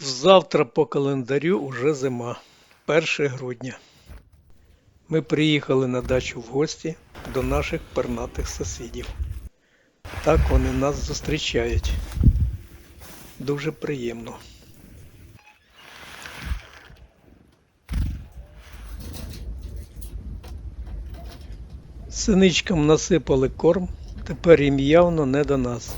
Завтра по календарю уже зима, 1 грудня. Ми приїхали на дачу в гості до наших пернатих сусідів. Так вони нас зустрічають. Дуже приємно. Синичкам насипали корм, тепер їм явно не до нас.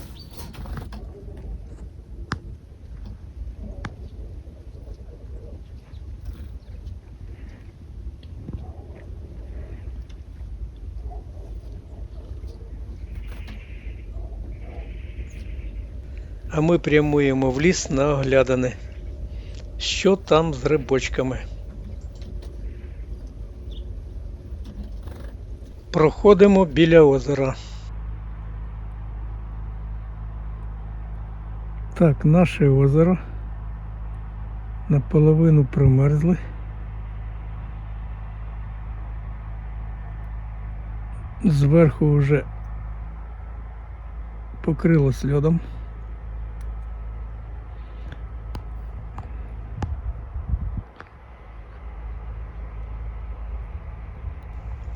А ми прямуємо в ліс на оглядини. Що там з грибочками? Проходимо біля озера. Так, наше озеро наполовину промерзли. Зверху вже покрилось льодом.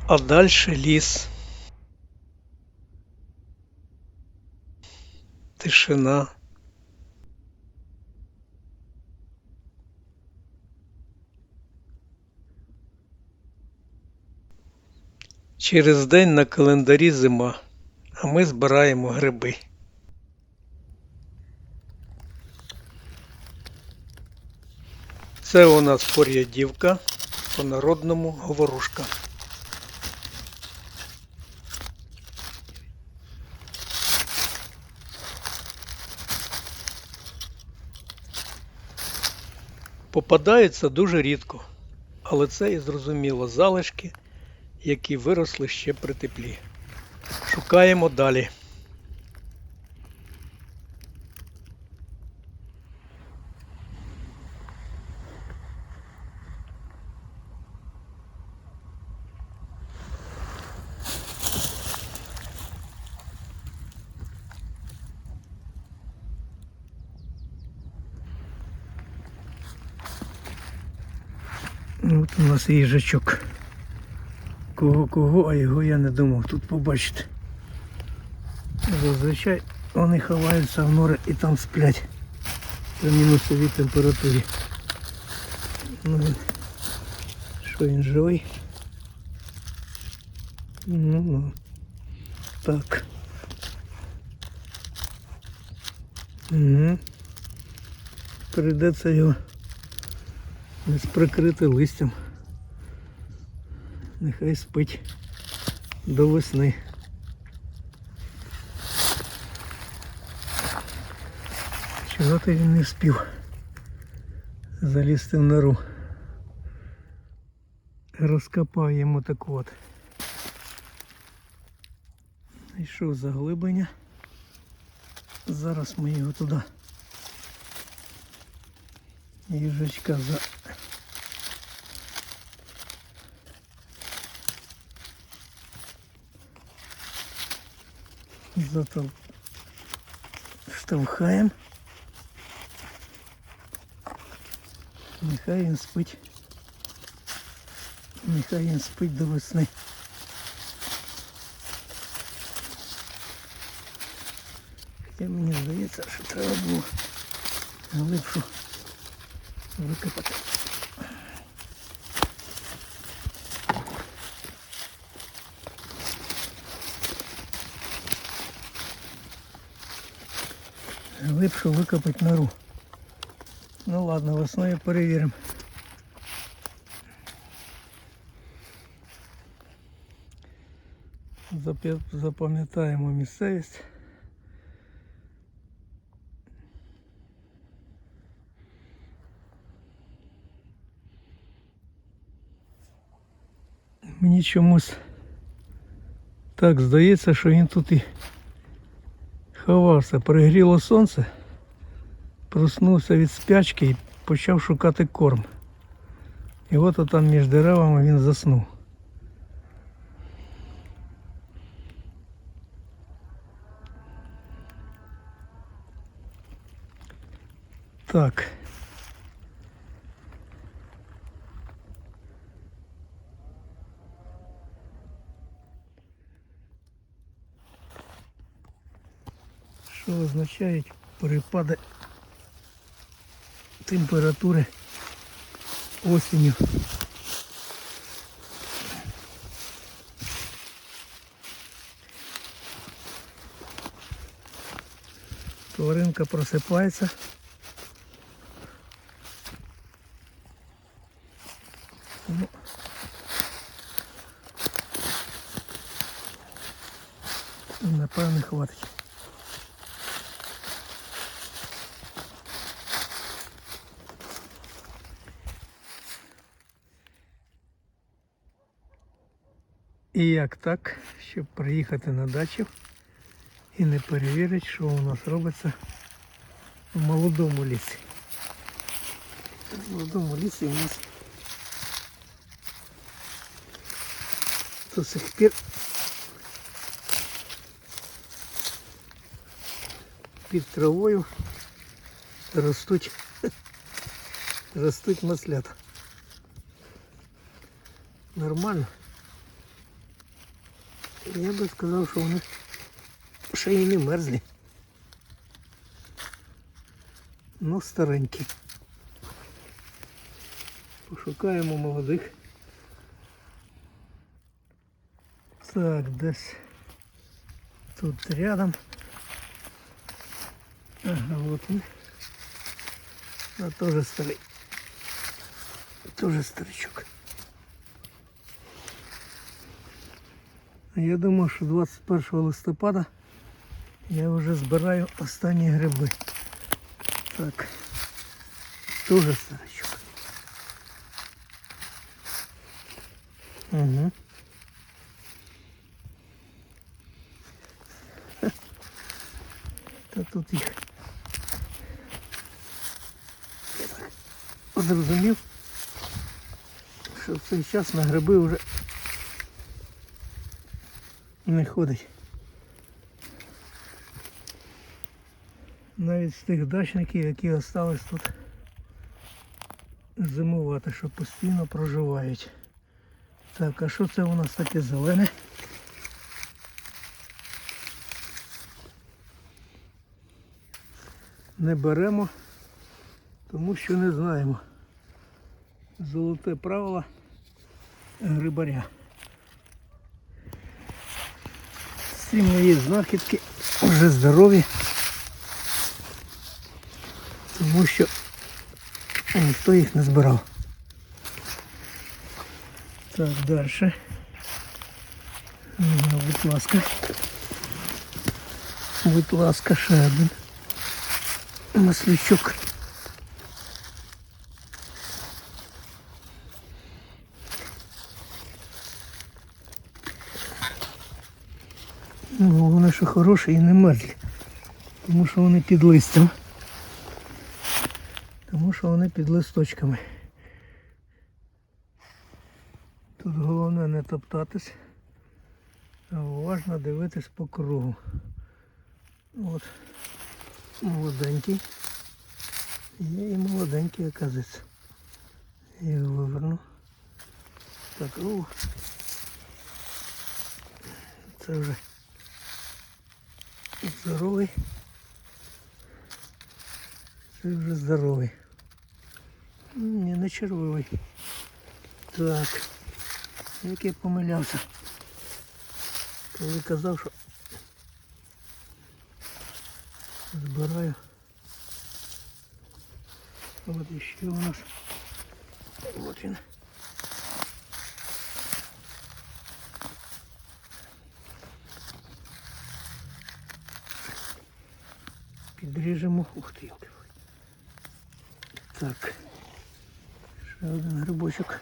А дальше ліс. Тишина. Через день на календарі зима, а ми збираємо гриби. Це у нас порядівка, по-народному говорушка. Попадаються дуже рідко, але це і зрозуміло залишки, які виросли ще при теплі. Шукаємо далі. От у нас їжачок. Кого кого, а його я не думав тут побачити. Зазвичай вони ховаються в нори і там сплять при мінусовій температурі. Ну, що він живий? Ну, ну. Так. Угу. Прийдеться його десь прикрити листям. Нехай спить до весни. Чого ти він не вспів залізти в нору. Йому так от. Знайшов заглиблення. Зараз ми його туди їжачка за Зато штовхаємо. Нехай він спить. Нехай він спить до весни. Хоча мені здається, що треба було глибшу Викопати. глибше викопати нору. Ну ладно, весною перевіримо. Запам'ятаємо місцевість. Мені чомусь так здається, що він тут і ховався, перегріло сонце, проснувся від спячки і почав шукати корм. І от там між деревами він заснув. Так. Означають перепади температури осінню. Тваринка просипається. І як так, щоб приїхати на дачу і не перевірити, що у нас робиться в молодому лісі. В молодому лісі у нас до сих пір під травою ростуть, ростуть маслята. Нормально. Я би сказав, що вони ще й не мерзлі. Ну, старенькі. Пошукаємо молодих. Так, десь тут рядом. Ага, вот он. А тоже старый. Тоже старичок. Я думаю, що 21 листопада я вже збираю останні гриби. Так. Тоже старичок. Угу. Та тут їх зрозумів, що в цей час на гриби вже не ходить. Навіть з тих дачників, які остались тут зимувати, що постійно проживають. Так, а що це у нас таке зелене? Не беремо, тому що не знаємо. Золоте правило грибаря. Всі мої знахідки вже здорові, тому що ніхто їх не збирав. Так, далі. Ну, Будь ласка. Будь ласка, ще один маслючок. Що хороші і не мерзлі. Тому що вони під листям. Тому що вони під листочками. Тут головне не топтатись, а уважно дивитись по кругу. От. Молоденький. Є і молоденький, оказується. Я його виверну. Так, о. Це вже здоровий. Це вже здоровий. Ні, не червивий. Так. Як я помилявся. Коли казав, що збираю. От іще у нас. От він. Підріжемо. Ти, ялки. Так. Ще один грибочок.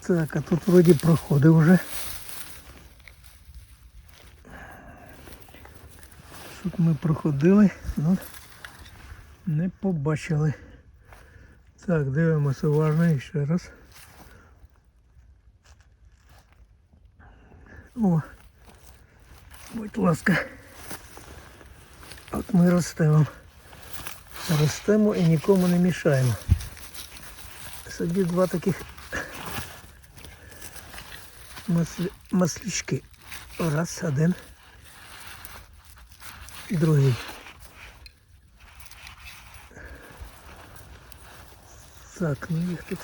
Так, а тут вроді проходив вже. Тут ми проходили, ну не побачили. Так, дивимося уважно і ще раз. О, будь ласка. От ми ростемо. Ростемо і нікому не мішаємо. Собі два таких Маслі... Маслючки. Раз, один. Другий. Так, ну їх тут.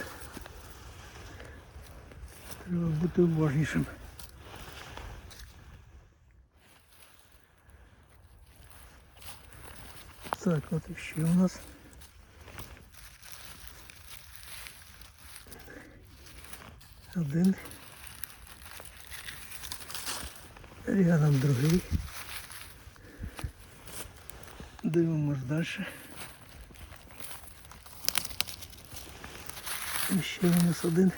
Треба бути уважнішим. Так, от і ще у нас. Один. Рядом другий. Дивимось далі. І ще у нас один.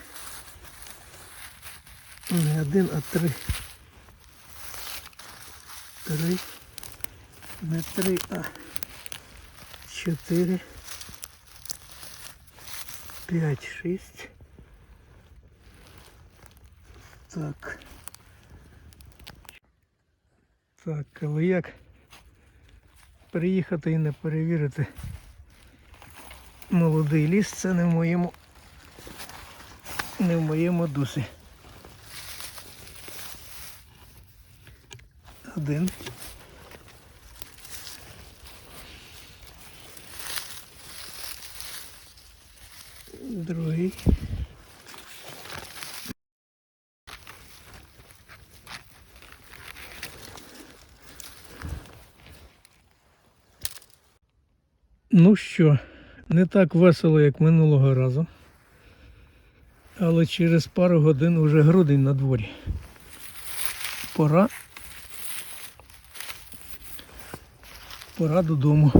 Не один, а три. Три. Не три, а чотири. П'ять, шість. Так. Так, але як приїхати і не перевірити молодий ліс, це не в моєму не в моєму дусі. Один. Другий. Ну що, не так весело, як минулого разу. Але через пару годин уже грудень на дворі. Пора. Пора додому.